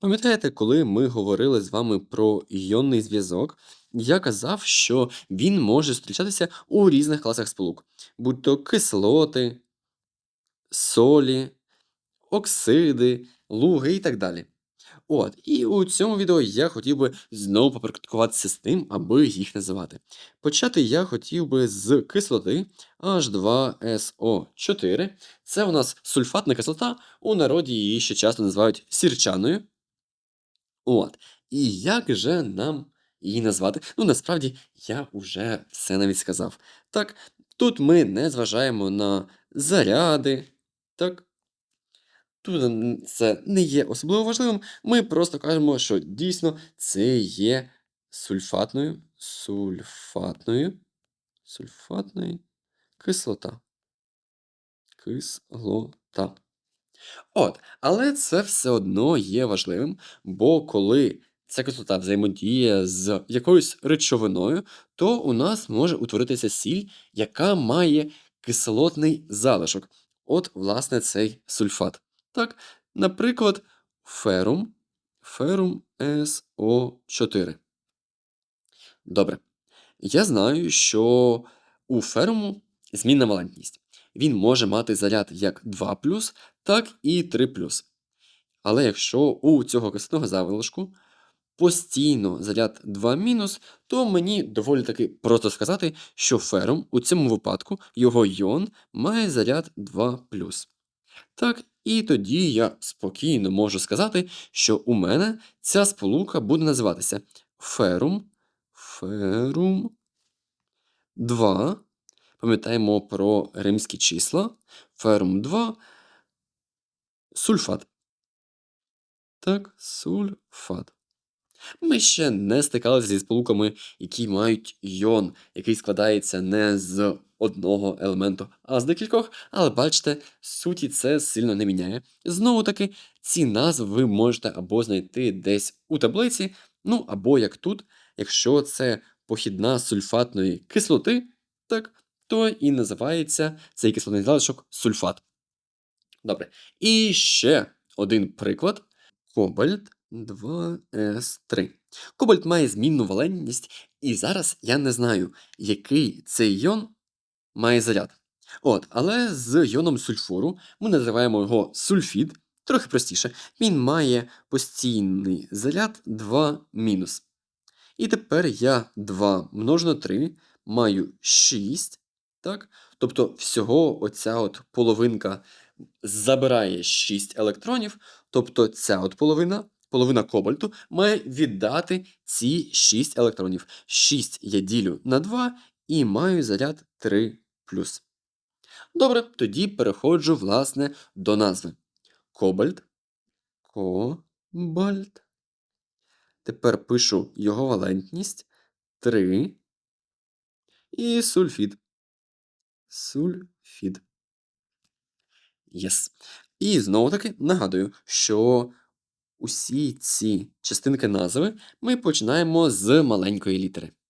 Пам'ятаєте, коли ми говорили з вами про іонний зв'язок, я казав, що він може зустрічатися у різних класах сполук, будь то кислоти, солі, оксиди, луги і так далі. От, і у цьому відео я хотів би знову попрактикуватися з тим, аби їх називати. Почати я хотів би з кислоти H2SO4. Це у нас сульфатна кислота, у народі її ще часто називають сірчаною. От. І як же нам її назвати? Ну, насправді, я вже все навіть сказав. Так, тут ми не зважаємо на заряди. Так, тут це не є особливо важливим. Ми просто кажемо, що дійсно це є сульфатною, сульфатною, сульфатною кислота. Кислота. От, але це все одно є важливим, бо коли ця кислота взаємодіє з якоюсь речовиною, то у нас може утворитися сіль, яка має кислотний залишок. От, власне, цей сульфат. Так, наприклад, ферум, ферум СО4. Добре. Я знаю, що у ферму змінна валентність. Він може мати заряд як 2 так і 3 Але якщо у цього кислотного залишку постійно заряд 2 то мені доволі таки просто сказати, що ферум у цьому випадку його йон має заряд 2 Так, і тоді я спокійно можу сказати, що у мене ця сполука буде називатися ферум, ферум 2. Пам'ятаємо про римські числа. Ферум 2. Сульфат. Так, сульфат. Ми ще не стикалися зі сполуками, які мають йон, який складається не з одного елементу, а з декількох, але бачите, суті це сильно не міняє. Знову таки, ці назви ви можете або знайти десь у таблиці, ну або як тут, якщо це похідна сульфатної кислоти, так, то і називається цей кислотний залишок сульфат. Добре. І ще один приклад. Кобальт 2С3. Кобальт має змінну валентність, і зараз я не знаю, який цей йон має заряд. От, але з йоном сульфуру ми називаємо його сульфід, трохи простіше. Він має постійний заряд 2 мінус. І тепер я 2 множу 3 маю 6. Так? Тобто всього оця от половинка забирає 6 електронів, тобто ця от половина, половина кобальту, має віддати ці 6 електронів. 6 я ділю на 2 і маю заряд 3 Добре, тоді переходжу, власне, до назви. Кобальт. Кобальт. Тепер пишу його валентність 3. І сульфід. Сульфід. Yes. І знову таки нагадую, що усі ці частинки назви ми починаємо з маленької літери.